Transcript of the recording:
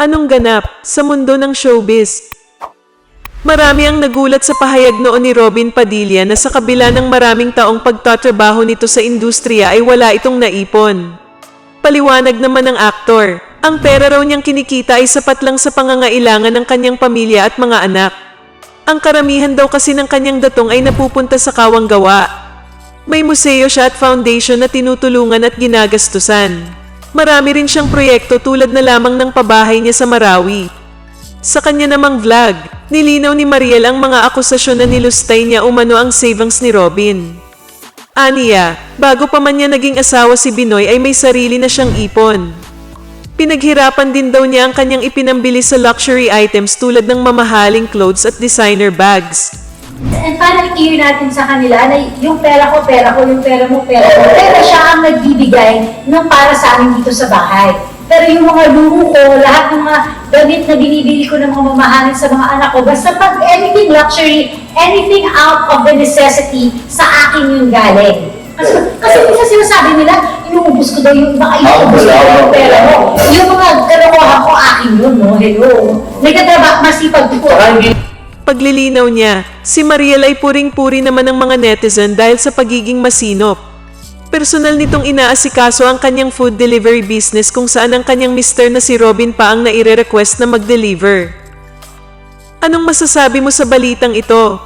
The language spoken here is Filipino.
Anong ganap sa mundo ng showbiz? Marami ang nagulat sa pahayag noon ni Robin Padilla na sa kabila ng maraming taong pagtatrabaho nito sa industriya ay wala itong naipon. Paliwanag naman ng aktor, ang pera raw niyang kinikita ay sapat lang sa pangangailangan ng kanyang pamilya at mga anak. Ang karamihan daw kasi ng kanyang datong ay napupunta sa kawang gawa. May museo siya at foundation na tinutulungan at ginagastusan. Marami rin siyang proyekto tulad na lamang ng pabahay niya sa Marawi. Sa kanya namang vlog, nilinaw ni Mariel ang mga akusasyon na nilustay niya umano ang savings ni Robin. Aniya, bago pa man niya naging asawa si Binoy ay may sarili na siyang ipon. Pinaghirapan din daw niya ang kanyang ipinambili sa luxury items tulad ng mamahaling clothes at designer bags. And parang i-clear natin sa kanila na yung pera ko, pera ko, yung pera mo, pera ko. Pero siya ang nagbibigay ng para sa amin dito sa bahay. Pero yung mga luho ko, lahat ng mga damit na binibili ko ng mga mamahalin sa mga anak ko, basta pag anything luxury, anything out of the necessity, sa akin yung galing. Kasi, kasi minsan sinasabi nila, inuubos ko daw yung baka inuubos ko daw yung pera mo. Yung mga kalokohan ko, akin yun, no? Hello. Nagtatrabaho, masipag ko. Paglilinaw niya, si Mariel ay puring-puri naman ng mga netizen dahil sa pagiging masinop. Personal nitong inaasikaso ang kanyang food delivery business kung saan ang kanyang mister na si Robin pa ang naire-request na mag-deliver. Anong masasabi mo sa balitang ito?